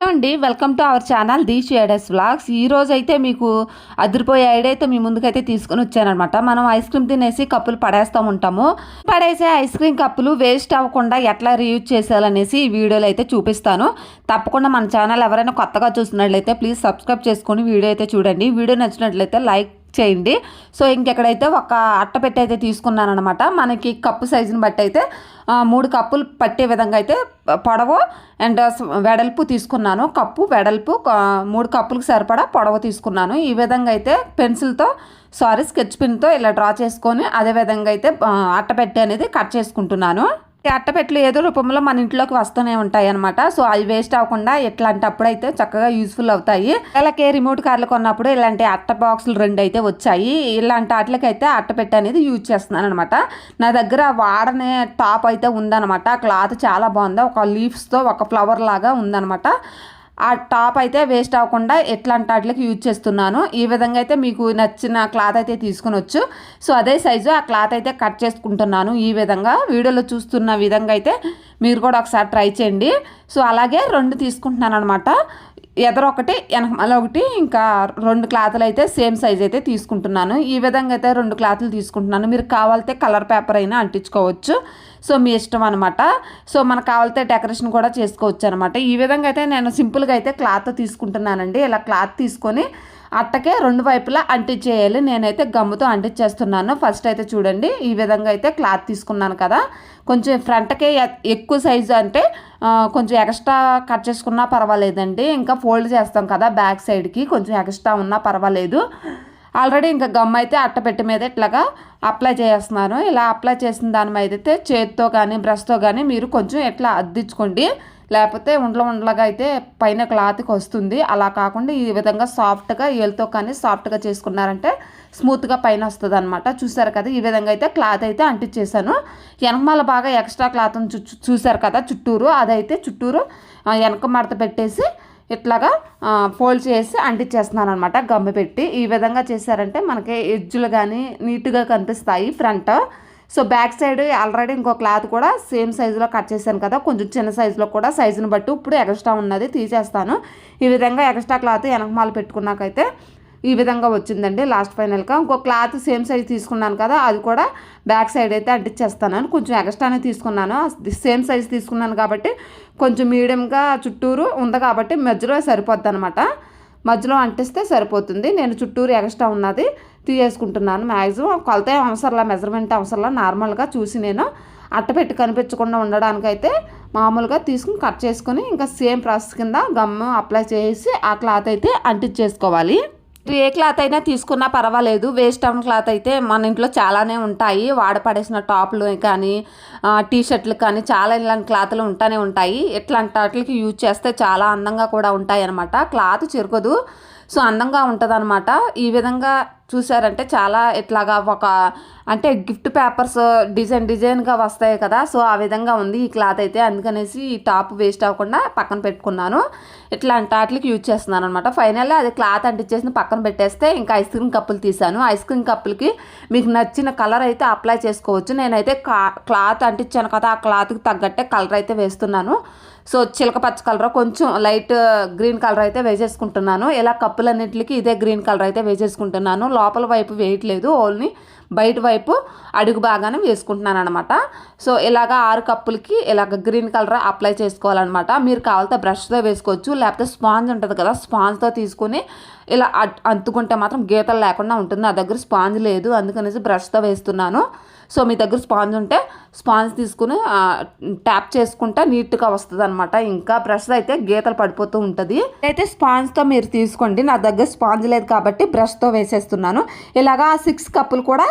అండి welcome to our channel the shades vlogs ఈ రోజు అయితే మీకు అదిరిపోయే ఐడియా అయితే మీ ముందుకైతే తీసుకొని వచ్చానమాట మనం ఐస్ క్రీమ్ తినేసి కప్పులు పడేస్తూ ఉంటాము. పడేసే ఐస్ క్రీమ్ కప్పులు వేస్ట్ అవ్వకుండా ఎట్లా రీయూజ్ చేసేయాలనేసి ఈ వీడియోలో అయితే చూపిస్తాను. తప్పకుండా మన ఛానల్ ఎవరైనా కొత్తగా చూసినట్లయితే ప్లీజ్ సబ్స్క్రైబ్ చేసుకొని వీడియో అయితే చూడండి. వీడియో నచ్చినట్లయితే లైక్ చేయండి. సో ఇంకెక్కడైతే ఒక అట్ట పెట్టి అయితే తీసుకున్నాను అనమాట మనకి కప్పు సైజుని బట్టి అయితే మూడు కప్పులు పట్టే విధంగా అయితే పొడవు అండ్ వెడల్పు తీసుకున్నాను. కప్పు వెడల్పు మూడు కప్పులకు సరిపడా పొడవు తీసుకున్నాను. ఈ విధంగా అయితే పెన్సిల్తో సారీ స్కెచ్ పెన్తో ఇలా డ్రా చేసుకొని అదే విధంగా అయితే అట్టపెట్టి అనేది కట్ చేసుకుంటున్నాను. అట్టపెట్లు ఏదో రూపంలో మన ఇంట్లోకి వస్తూనే ఉంటాయి అనమాట సో అవి వేస్ట్ అవ్వకుండా ఇట్లాంటప్పుడు అయితే చక్కగా యూస్ఫుల్ అవుతాయి. అలాగే రిమోట్ కార్లు కొన్నప్పుడు ఇలాంటి అట్ట బాక్సులు రెండు అయితే వచ్చాయి. ఇలాంటి వాటికైతే అట్టపెట్టె అనేది యూజ్ చేస్తున్నాను అనమాట నా దగ్గర వాడనే టాప్ అయితే ఉందనమాట క్లాత్ చాలా బాగుంది. ఒక లీవ్స్తో ఒక ఫ్లవర్ లాగా ఉందనమాట ఆ టాప్ అయితే వేస్ట్ అవ్వకుండా ఎట్లాంటి వాటికి యూజ్ చేస్తున్నాను ఈ విధంగా అయితే మీకు నచ్చిన క్లాత్ అయితే తీసుకునొచ్చు. సో అదే సైజు ఆ క్లాత్ అయితే కట్ చేసుకుంటున్నాను. ఈ విధంగా వీడియోలో చూస్తున్న విధంగా అయితే మీరు కూడా ఒకసారి ట్రై చేయండి. సో అలాగే రెండు తీసుకుంటున్నాను అనమాట ఎదరొకటి వెనకమాల ఒకటి ఇంకా రెండు క్లాతులు అయితే సేమ్ సైజ్ అయితే తీసుకుంటున్నాను. ఈ విధంగా అయితే రెండు క్లాతులు తీసుకుంటున్నాను. మీరు కావాలితే కలర్ పేపర్ అయినా అంటించుకోవచ్చు. సో మీ ఇష్టం అనమాట సో మనకు కావాలితే డెకరేషన్ కూడా చేసుకోవచ్చు అనమాట ఈ విధంగా అయితే నేను సింపుల్గా అయితే క్లాత్ తీసుకుంటున్నానండి. ఇలా క్లాత్ తీసుకొని అట్టకే రెండు వైపులా అంటించేయాలి. నేనైతే గమ్ముతో అంటించేస్తున్నాను. ఫస్ట్ అయితే చూడండి ఈ విధంగా అయితే క్లాత్ తీసుకున్నాను కదా. కొంచెం ఫ్రంట్కే ఎక్కువ సైజు అంటే కొంచెం ఎక్స్ట్రా కట్ చేసుకున్నా పర్వాలేదండి. ఇంకా ఫోల్డ్ చేస్తాం కదా బ్యాక్ సైడ్కి కొంచెం ఎక్స్ట్రా ఉన్నా పర్వాలేదు. ఆల్రెడీ ఇంకా గమ్ అయితే అట్టపెట్టి మీద ఇట్లాగా అప్లై చేస్తున్నాను. ఇలా అప్లై చేసిన దాని మీద అయితే చేతితో కానీ బ్రష్తో కానీ మీరు కొంచెం ఇట్లా అద్దించుకోండి. లేకపోతే ఉండలు ఉండలుగా అయితే పైన క్లాత్కి వస్తుంది. అలా కాకుండా ఈ విధంగా సాఫ్ట్గా ఏళ్ళతో కానీ సాఫ్ట్గా చేసుకున్నారంటే స్మూత్గా పైన వస్తుంది అనమాట చూసారు కదా ఈ విధంగా అయితే క్లాత్ అయితే అంటించేసాను వెనకమాల బాగా ఎక్స్ట్రా క్లాత్ చూసారు కదా చుట్టూరు. అదైతే చుట్టూరు వెనక మడత పెట్టేసి ఇట్లాగా ఫోల్డ్ చేసి అంటించేస్తున్నాను అనమాట గమ్మ పెట్టి. ఈ విధంగా చేశారంటే మనకి ఎడ్జులు కానీ నీట్గా కనిపిస్తాయి front. So back side already ఇంకో క్లాత్ కూడా సేమ్ సైజులో కట్ చేశాను కదా కొంచెం చిన్న సైజులో కూడా సైజుని బట్టి ఇప్పుడు ఎక్స్ట్రా ఉన్నది తీసేస్తాను. ఈ విధంగా ఎక్స్ట్రా క్లాత్ వెనకమాల పెట్టుకున్నాకైతే ఈ విధంగా వచ్చిందండి లాస్ట్ ఫైనల్గా. ఇంకో క్లాత్ సేమ్ సైజ్ తీసుకున్నాను కదా అది కూడా బ్యాక్ సైడ్ అయితే అంటించేస్తాను. కొంచెం ఎక్స్ట్రానే తీసుకున్నాను. సేమ్ సైజ్ తీసుకున్నాను కాబట్టి కొంచెం మీడియంగా చుట్టూరు ఉంది కాబట్టి మధ్యలో సరిపోద్ది అనమాట మధ్యలో అంటిస్తే సరిపోతుంది. నేను చుట్టూరు ఎక్స్ట్రా ఉన్నది తీసేసుకుంటున్నాను మ్యాక్సిమం కొలత అవసరంలా మెజర్మెంట్ అవసరంలా నార్మల్గా చూసి నేను అట్టపెట్టి కనిపించకుండా ఉండడానికైతే మామూలుగా తీసుకుని కట్ చేసుకొని ఇంకా సేమ్ ప్రాసెస్ కింద గమ్ము అప్లై చేసి ఆ క్లాత్ అయితే అంటించేసుకోవాలి. ఏ క్లాత్ అయినా తీసుకున్నా పర్వాలేదు. వేస్ట్ అవన్ క్లాత్ అయితే మన ఇంట్లో చాలానే ఉంటాయి. వాడపడేసిన టాప్లు కానీ టీ షర్ట్లు కానీ చాలా ఇలాంటి క్లాత్లు ఉంటానే ఉంటాయి. ఇట్లాంటి వాటికి యూజ్ చేస్తే చాలా అందంగా కూడా ఉంటాయి అనమాట క్లాత్ చెరుకదు సో అందంగా ఉంటుంది ఈ విధంగా చూసారంటే చాలా ఇట్లాగా ఒక అంటే గిఫ్ట్ పేపర్స్ డిజైన్ డిజైన్గా వస్తాయి కదా. సో ఆ విధంగా ఉంది ఈ క్లాత్ అయితే. అందుకనేసి ఈ టాప్ వేస్ట్ అవ్వకుండా పక్కన పెట్టుకున్నాను. ఇట్లాంటి వాటికి యూజ్ చేస్తున్నాను అనమాట ఫైనల్లీ అది క్లాత్ అంటించేసి పక్కన పెట్టేస్తే ఇంకా ఐస్ క్రీమ్ కప్పులు తీసాను ఐస్ క్రీమ్ కప్పులకి మీకు నచ్చిన కలర్ అయితే అప్లై చేసుకోవచ్చు. నేనైతే కా- క్లాత్ అంటించాను కదా. ఆ క్లాత్కి తగ్గట్టే కలర్ అయితే వేస్తున్నాను. సో చిలక పచ్చ కలర్ కొంచెం లైట్ గ్రీన్ కలర్ అయితే వేసేసుకుంటున్నాను. ఇలా కప్పులన్నింటికి ఇదే గ్రీన్ కలర్ అయితే వేసేసుకుంటున్నాను. లోపల వైపు వేయట్లేదు. ఓన్లీ బయట వైపు అడుగు బాగానే వేసుకుంటున్నాను అనమాట సో ఇలాగ ఆరు కప్పులకి ఇలాగ గ్రీన్ కలర్ అప్లై చేసుకోవాలన్నమాట. మీరు కావాలితే బ్రష్తో వేసుకోవచ్చు. లేకపోతే స్పాంజ్ ఉంటుంది కదా స్పాంజ్తో తీసుకొని ఇలా అట్- మాత్రం గీతలు లేకుండా ఉంటుంది. నా దగ్గర స్పాంజ్ లేదు. అందుకనేసి బ్రష్తో వేస్తున్నాను. సో మీ దగ్గర స్పాంజ్ ఉంటే స్పాంజ్ తీసుకుని ట్యాప్ చేసుకుంటే నీట్గా వస్తుంది అనమాట ఇంకా బ్రష్ అయితే గీతలు పడిపోతూ ఉంటుంది. అయితే స్పాంజ్తో మీరు తీసుకోండి. నా దగ్గర స్పాంజ్ లేదు కాబట్టి బ్రష్తో వేసేస్తున్నాను. ఇలాగా సిక్స్ కప్పులు కూడా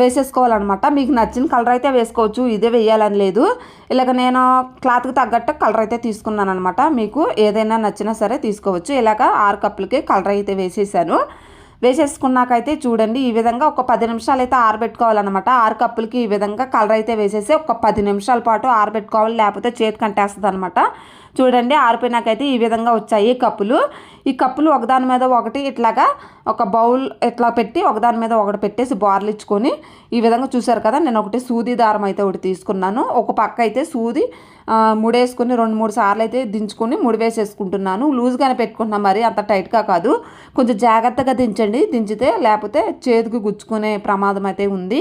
వేసేసుకోవాలన్నమాట. మీకు నచ్చిన కలర్ అయితే వేసుకోవచ్చు. ఇదే వేయాలని లేదు. ఇలాగ నేను క్లాత్కి తగ్గట్టు కలర్ అయితే తీసుకున్నాను అనమాట మీకు ఏదైనా నచ్చినా సరే తీసుకోవచ్చు. ఇలాగ ఆరు కప్పులకి కలర్ అయితే వేసేసాను. వేసేసుకున్నాకైతే చూడండి ఈ విధంగా ఒక పది నిమిషాలు అయితే ఆరబెట్టుకోవాలన్నమాట. ఆరు కప్పులకి ఈ విధంగా కలర్ అయితే వేసేసి ఒక పది నిమిషాల పాటు ఆరబెట్టుకోవాలి. లేకపోతే చేతి కంటేస్తుంది అనమాట చూడండి ఆరిపోయినాకైతే ఈ విధంగా వచ్చాయి కప్పులు. ఈ కప్పులు ఒకదాని మీద ఒకటి ఇట్లాగా ఒక బౌల్ ఇట్లా పెట్టి ఒకదాని మీద ఒకటి పెట్టేసి బార్లు ఇచ్చుకొని ఈ విధంగా చూసారు కదా నేను ఒకటి సూది దారం అయితే ఒకటి తీసుకున్నాను. ఒక పక్క అయితే సూది ముడేసుకుని రెండు మూడు సార్లు అయితే దించుకొని ముడి వేసేసుకుంటున్నాను లూజ్గానే పెట్టుకుంటున్నాను మరి అంత టైట్గా కాదు. కొంచెం జాగ్రత్తగా దించండి. దించితే లేకపోతే చేతికి గుచ్చుకునే ప్రమాదం అయితే ఉంది.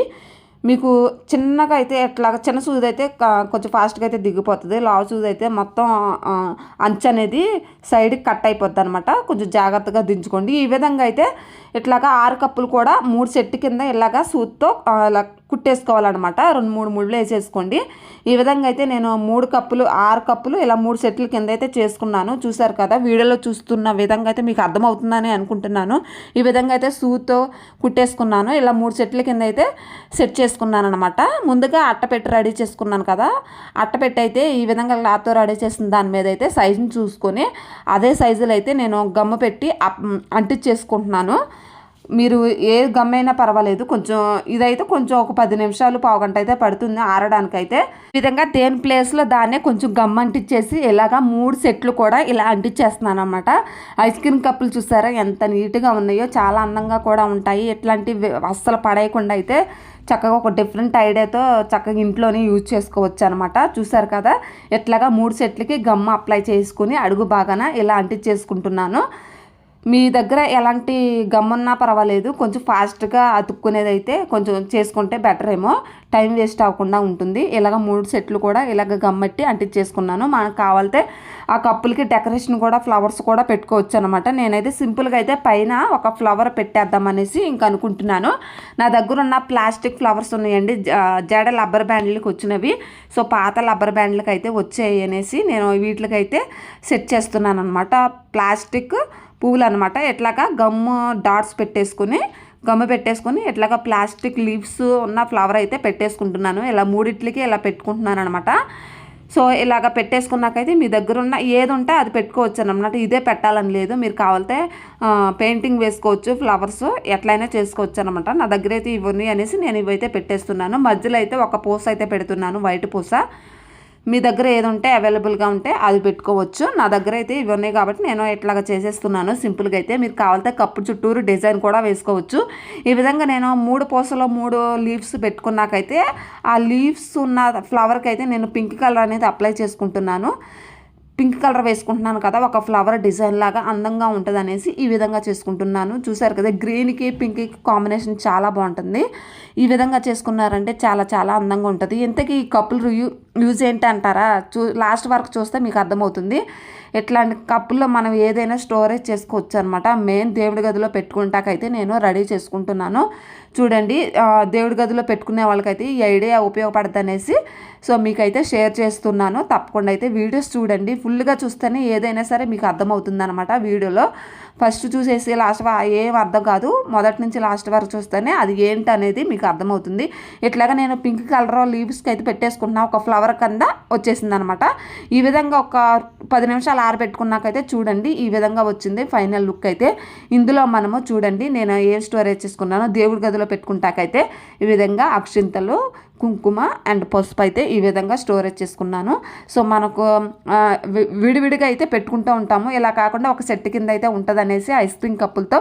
మీకు చిన్నగా అయితే ఎట్లాగా చిన్న సూది అయితే కొంచెం ఫాస్ట్గా అయితే దిగిపోతుంది. లావు సూది అయితే మొత్తం అంచు అనేది సైడ్కి కట్ అయిపోద్ది అనమాట కొంచెం జాగ్రత్తగా దించుకోండి. ఈ విధంగా అయితే ఇట్లాగా ఆరు కప్పులు కూడా మూడు సెట్ కింద ఇలాగా సూత్తో ఇలా కుట్టేసుకోవాలన్నమాట. రెండు మూడు ముళ్ళు వేసేసుకోండి. ఈ విధంగా అయితే నేను మూడు కప్పులు ఆరు కప్పులు ఇలా మూడు సెట్ల కింద అయితే చేసుకున్నాను. చూసారు కదా వీడియోలో చూస్తున్న విధంగా అయితే మీకు అర్థమవుతుందని అనుకుంటున్నాను. ఈ విధంగా అయితే సూతో కుట్టేసుకున్నాను. ఇలా మూడు సెట్ల కింద అయితే సెట్ చేసుకున్నాను అనమాట ముందుగా అట్టపెట్టి రెడీ చేసుకున్నాను కదా అట్టపెట్టి అయితే ఈ విధంగా క్లాత్తో రెడీ చేసిన దాని మీద అయితే సైజుని చూసుకొని అదే సైజులో అయితే నేను గమ్మ పెట్టి అంటించేసుకుంటున్నాను. మీరు ఏ గమ్మైనా పర్వాలేదు. కొంచెం ఇదైతే కొంచెం ఒక పది నిమిషాలు పావుగంట అయితే పడుతుంది ఆరడానికైతే. విధంగా దేని ప్లేస్లో దాన్నే కొంచెం గమ్ అంటించేసి ఇలాగా మూడు సెట్లు కూడా ఇలా అంటించేస్తున్నాను అనమాట ఐస్ క్రీమ్ కప్పులు చూసారా? ఎంత నీట్గా ఉన్నాయో చాలా అందంగా కూడా ఉంటాయి. ఎట్లాంటివి అస్సలు పడేయకుండా అయితే చక్కగా ఒక డిఫరెంట్ ఐడియాతో చక్కగా ఇంట్లోనే యూజ్ చేసుకోవచ్చు అనమాట చూసారు కదా? ఎట్లాగా మూడు సెట్లకి గమ్ అప్లై చేసుకుని అడుగు బాగాన ఇలా అంటించేసుకుంటున్నాను మీ దగ్గర ఎలాంటి గమ్మున్నా పర్వాలేదు కొంచెం ఫాస్ట్గా అతుక్కునేది అయితే కొంచెం చేసుకుంటే బెటర్ ఏమో. టైం వేస్ట్ అవ్వకుండా ఉంటుంది. ఇలాగ మూడు సెట్లు కూడా ఇలాగ గమ్మట్టి అంటించేసుకున్నాను. మనకు కావాలితే ఆ కప్పులకి డెకరేషన్ కూడా ఫ్లవర్స్ కూడా పెట్టుకోవచ్చు అనమాట నేనైతే సింపుల్గా అయితే పైన ఒక ఫ్లవర్ పెట్టేద్దాం అనేసి ఇంక అనుకుంటున్నాను. నా దగ్గర ఉన్న ప్లాస్టిక్ ఫ్లవర్స్ ఉన్నాయండి. జ- జడ లబ్బర్ బ్యాండ్లకి వచ్చినవి. సో పాత లబ్బర్ బ్యాండ్లకి అయితే వచ్చాయి అనేసి నేను వీటికైతే సెట్ చేస్తున్నాను అనమాట ప్లాస్టిక్ పువ్వులు అనమాట ఎట్లాగా గమ్ము డాట్స్ పెట్టేసుకుని గమ్ము పెట్టేసుకొని ఎట్లాగా ప్లాస్టిక్ లీవ్స్ ఉన్న ఫ్లవర్ అయితే పెట్టేసుకుంటున్నాను. ఇలా మూడిట్లకి ఇలా పెట్టుకుంటున్నాను అనమాట సో ఇలాగ పెట్టేసుకున్నాకైతే మీ దగ్గర ఉన్న ఏది ఉంటే అది పెట్టుకోవచ్చు అనమాట ఇదే పెట్టాలని లేదు. మీరు కావాలంటే పెయింటింగ్ వేసుకోవచ్చు ఫ్లవర్స్ ఎట్లయినా చేసుకోవచ్చు అనమాట నా దగ్గర అయితే ఇవన్నీ అనేసి నేను ఇవైతే పెట్టేస్తున్నాను. మధ్యలో అయితే ఒక పూస అయితే పెడుతున్నాను వైట్ పూస. మీ దగ్గర ఏది ఉంటే అవైలబుల్గా ఉంటే అది పెట్టుకోవచ్చు. నా దగ్గర అయితే ఇవి ఉన్నాయి కాబట్టి నేను ఇట్లాగా చేసేస్తున్నాను సింపుల్గా అయితే మీరు కావాలంటే కప్పు చుట్టూరు డిజైన్ కూడా వేసుకోవచ్చు. ఈ విధంగా నేను మూడు పూసలో మూడు లీవ్స్ పెట్టుకున్నాకైతే ఆ లీవ్స్ ఉన్న ఫ్లవర్కి అయితే నేను పింక్ కలర్ అనేది అప్లై చేసుకుంటున్నాను. పింక్ కలర్ వేసుకుంటున్నాను కదా ఒక ఫ్లవర్ డిజైన్ లాగా అందంగా ఉంటుంది అనేసి ఈ విధంగా చేసుకుంటున్నాను. చూసారు కదా గ్రీన్కి పింక్కి కాంబినేషన్ చాలా బాగుంటుంది. ఈ విధంగా చేసుకున్నారంటే చాలా చాలా అందంగా ఉంటుంది. ఇంతకీ ఈ కప్పులు యూ యూజ్ ఏంటి అంటారా? చూ లాస్ట్ వరకు చూస్తే మీకు అర్థమవుతుంది. ఇట్లాంటి కప్పుల్లో మనం ఏదైనా స్టోరేజ్ చేసుకోవచ్చు అనమాట మెయిన్ దేవుడి గదిలో పెట్టుకుంటాకైతే నేను రెడీ చేసుకుంటున్నాను. చూడండి దేవుడి గదిలో పెట్టుకునే వాళ్ళకైతే ఈ ఐడియా ఉపయోగపడుతుంది అనేసి సో మీకైతే షేర్ చేస్తున్నాను. తప్పకుండా అయితే వీడియోస్ చూడండి. ఫుల్గా చూస్తేనే ఏదైనా సరే మీకు అర్థమవుతుంది అనమాట వీడియోలో. ఫస్ట్ చూసేసి లాస్ట్ ఏం అర్థం కాదు. మొదటి నుంచి లాస్ట్ వరకు చూస్తేనే అది ఏంటి అనేది మీకు అర్థమవుతుంది. ఇట్లాగా నేను పింక్ కలర్ లీవ్స్కి అయితే పెట్టేసుకుంటున్నా. ఒక ఫ్లవర్ కింద వచ్చేసింది అనమాట ఈ విధంగా ఒక పది నిమిషాలు ఆరబెట్టుకున్నాకైతే చూడండి ఈ విధంగా వచ్చింది ఫైనల్ లుక్ అయితే. ఇందులో మనము చూడండి నేను ఏ స్టోరేజ్ చేసుకున్నానో. దేవుడి గదిలో పెట్టుకుంటాకైతే ఈ విధంగా అక్షింతలు కుంకుమ అండ్ పసుపు అయితే ఈ విధంగా స్టోరేజ్ చేసుకున్నాను. సో మనకు విడివిడిగా అయితే పెట్టుకుంటూ ఉంటాము. ఇలా కాకుండా ఒక సెట్ కింద అయితే ఉంటుంది అనేసి ఐస్ క్రీమ్ కప్పులతో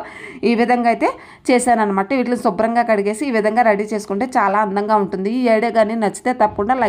ఈ విధంగా అయితే చేశాను అనమాట వీటిని శుభ్రంగా కడిగేసి ఈ విధంగా రెడీ చేసుకుంటే చాలా అందంగా ఉంటుంది. ఈ ఐడియా కానీ నచ్చితే తప్పకుండా లైక్